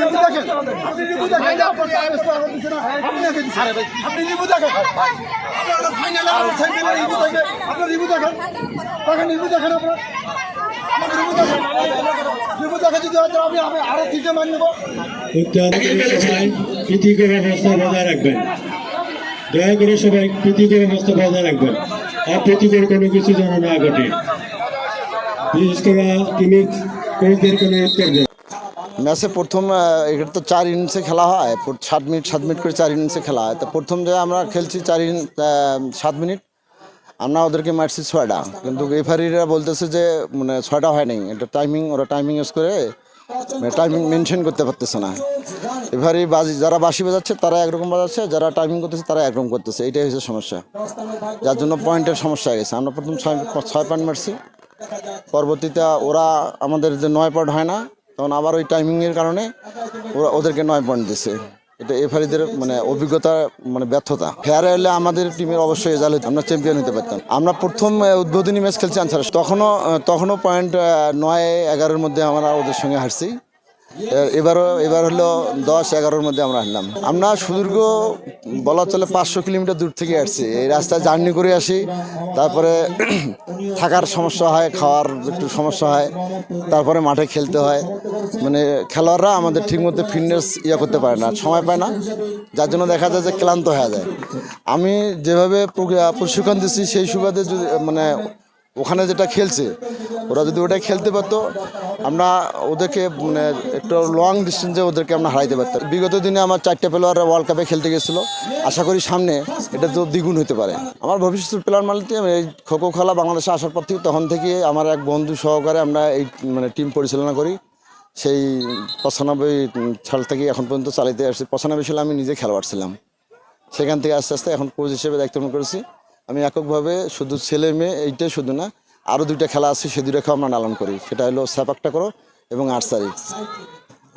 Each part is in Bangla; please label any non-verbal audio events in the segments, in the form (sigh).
দেখেন। আপনি রিপু দেখেন। আপনি রিপু দেখেন। আপনার রিপু দেখেন। দেখেন। দেখেন রিপু দেখেন আপনার। প্রীতিকর অবস্থা বজায় রাখবেন। দয়া করে সবাই বজায় রাখবেন। আর কোনো কিছু যেন না ঘটে। বিশেষ করে তিনি কোচদের কোনো উত্তর দেন ম্যাচে প্রথম এটা তো চার ইনিংসে খেলা হয় সাত মিনিট সাত মিনিট করে চার ইনিংসে খেলা হয়। তো প্রথম যে আমরা খেলছি চার ইনিংস সাত মিনিট আমরা ওদেরকে মারছি ছয়টা। কিন্তু রেফারিরা বলতেছে যে মানে ছয়টা হয় নাই এটা টাইমিং ওরা টাইমিং ইউজ করে টাইমিং মেনশন করতে পারতেছে না। রেফারি বাজি, যারা বাসি বাজাচ্ছে, তারা একরকম বাজাচ্ছে, যারা টাইমিং করতেছে, তারা একরকম করতেছে। এইটাই হচ্ছে সমস্যা। যার জন্য পয়েন্টের সমস্যা হয়ে গেছে আমরা প্রথম ছয় ছয় পয়েন্ট মারছি। পরবর্তীতে ওরা আমাদের যে নয় পয়েন্ট হয় না তখন আবার ওই টাইমিংয়ের কারণে ওরা ওদেরকে নয় পয়েন্ট দিছে। এটা এফআরিদের মানে অভিজ্ঞতা মানে ব্যর্থতা। ফেয়ার হলে আমাদের টিমের অবশ্যই রেজাল্ট হতো আমরা চ্যাম্পিয়ন হতে পারতাম। আমরা প্রথম উদ্বোধনী ম্যাচ খেলছি আনসার, তখনও তখনও পয়েন্ট নয়, এগারোর মধ্যে আমরা ওদের সঙ্গে হারছি। এবারও এবার হলো দশ এগারোর মধ্যে আমরা হারলাম। আমরা সুদীর্ঘ বলা চলে পাঁচশো কিলোমিটার দূর থেকে আসছি। এই রাস্তায় জার্নি করে আসি, তারপরে (clears throat) থাকার সমস্যা হয়, খাওয়ার একটু সমস্যা হয়, তারপরে মাঠে খেলতে হয়। মানে খেলোয়াড়রা আমাদের ঠিকমতো ফিটনেস ইয়ে করতে পারে না, সময় পায় না। যার জন্য দেখা যায় যে ক্লান্ত হয়ে যায়। আমি যেভাবে প্রশিক্ষণ দিচ্ছি, সেই সুবাদে যদি মানে ওখানে যেটা খেলছে, ওরা যদি ওটা খেলতে পারতো, আমরা ওদেরকে মানে একটু লং ডিস্টেন্সে ওদেরকে আমরা হারাইতে পারতাম। বিগত দিনে আমার চারটে প্লেয়াররা ওয়ার্ল্ড কাপে খেলতে গেছিল। আশা করি সামনে এটা তো দ্বিগুণ হতে পারে। আমার ভবিষ্যৎ প্লেয়ার মালিতে আমি এই খোখো খেলা বাংলাদেশে আসার পর থেকে তখন থেকে আমার এক বন্ধু সহকারে আমরা এই মানে টিম পরিচালনা করি। সেই পঁচানব্বই সাল থেকে এখন পর্যন্ত চালাইতে আসছি। পঁচানব্বই সালে আমি নিজে খেলোয়াড় ছিলাম। সেখান থেকে আস্তে আস্তে এখন কোচ হিসেবে দায়িত্ব করেছি। আমি এককভাবে শুধু ছেলে মেয়ে এইটাই শুধু না আরও দুইটা খেলা আছে সেই দুইটাকেও আমরা লালন করি। সেটা হলো স্যাপাকটা করো এবং আর্সারি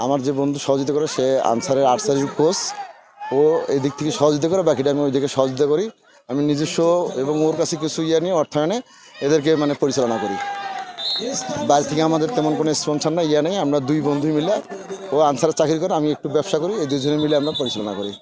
আমার যে বন্ধু সহযোগিতা করে, সে আনসারের আর্সারির কোচ। ও এই দিক থেকে সহযোগিতা করে, বাকিটা আমি ওই দিকে সহযোগিতা করি। আমি নিজস্ব এবং ওর কাছে কিছু ইয়ে নিয়ে অর্থায়নে এদেরকে মানে পরিচালনা করি। বাইরে থেকে আমাদের তেমন কোনো স্পন্সার না ইয়ে নেই। আমরা দুই বন্ধু মিলে ও আনসারের চাকরি করে, আমি একটু ব্যবসা করি, এই দুজনে মিলে আমরা পরিচালনা করি।